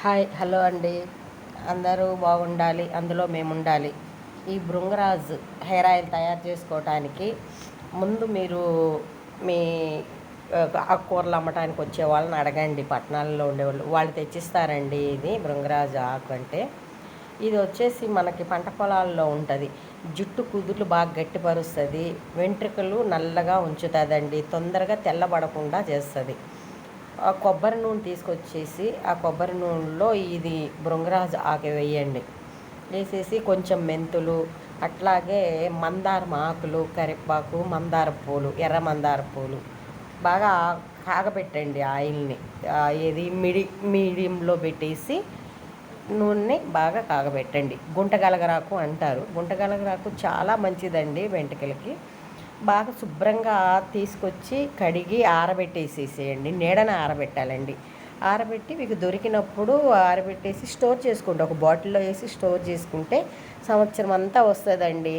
Hi hello అండి. అందరూ బాగుండాలి అందులో మేము ఉండాలి ఈ భృంగరాజ్ హెయిర్ ఆయిల్ తయారు చేసుకోవటానికి ముందు మీరు మీ ఆ, ఆకుకూరలు అమ్మటానికి వచ్చే వాళ్ళని అడగండి. పట్టణాల్లో ఉండేవాళ్ళు వాళ్ళు తెచ్చిస్తారండి ఇది భృంగరాజ్ ఆకు అంటే. ఇది వచ్చేసి మనకి పంట పొలాల్లో ఉంటుంది. జుట్టు కుదుర్లు బాగా గట్టిపరుస్తుంది వెంట్రుకలు నల్లగా ఉంచుతుందండి తొందరగా తెల్లబడకుండా చేస్తుంది. ఆ కొబ్బరి నూనె తీసుకొచ్చేసి ఆ కొబ్బరి నూనెలో ఇది భృంగరాజు ఆకు వేయండి. వేసేసి కొంచెం మెంతులు అట్లాగే మందారం ఆకులు కరివేపాకు మందార పూలు ఎర్ర మందార పూలు బాగా కాగబెట్టండి ఆయిల్ని. ఏది మిడి మీడియంలో పెట్టేసి నూనెని బాగా కాగబెట్టండి. గుంటగలగరాకు అంటారు. గుంటగలగరాకు చాలా మంచిదండి వెంటకలకి బాగా శుభ్రంగా తీసుకొచ్చి కడిగి ఆరబెట్టేసేసేయండి. నీడన ఆరబెట్టాలండి. ఆరబెట్టి మీకు దొరికినప్పుడు ఆరబెట్టేసి స్టోర్ చేసుకోండి. ఒక బాటిల్లో వేసి స్టోర్ చేసుకుంటే సంవత్సరం అంతా వస్తుందండి.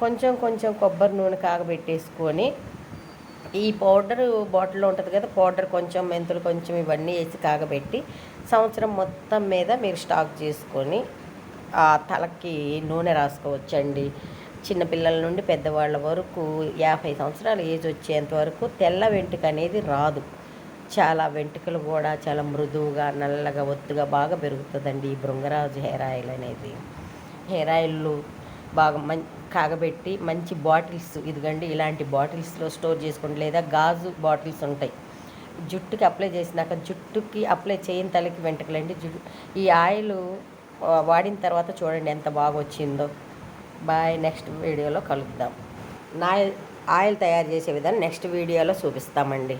కొంచెం కొంచెం కొబ్బరి నూనె కాగబెట్టేసుకొని ఈ పౌడర్ బాటిల్లో ఉంటుంది కదా పౌడర్ కొంచెం మెంతులు కొంచెం ఇవన్నీ వేసి కాగబెట్టి సంవత్సరం మొత్తం మీద మీరు స్టాక్ చేసుకొని ఆ తలకి నూనె రాసుకోవచ్చండి. చిన్నపిల్లల నుండి పెద్దవాళ్ళ వరకు యాభై సంవత్సరాల ఏజ్ వచ్చేంత వరకు తెల్ల వెంట్రుక అనేది రాదు. చాలా వెంట్రుకలు కూడా చాలా మృదువుగా నల్లగా ఒత్తుగా బాగా పెరుగుతుందండి ఈ భృంగరాజు హెయిర్ ఆయిల్ అనేది. హెయిర్ ఆయిల్ బాగా మం కాగబెట్టి మంచి బాటిల్స్ ఇదిగండి ఇలాంటి బాటిల్స్లో స్టోర్ చేసుకోండి. లేదా గాజు బాటిల్స్ ఉంటాయి. జుట్టుకి అప్లై చేసినాక జుట్టుకి అప్లై చేయని తలకి వెంటకలండి జుట్టు ఈ ఆయిల్ వాడిన తర్వాత చూడండి ఎంత బాగా వచ్చిందో బాయ్ నెక్స్ట్ వీడియోలో కలుద్దాం. నా ఆయిల్ తయారు చేసే విధానం నెక్స్ట్ వీడియోలో చూపిస్తామండి.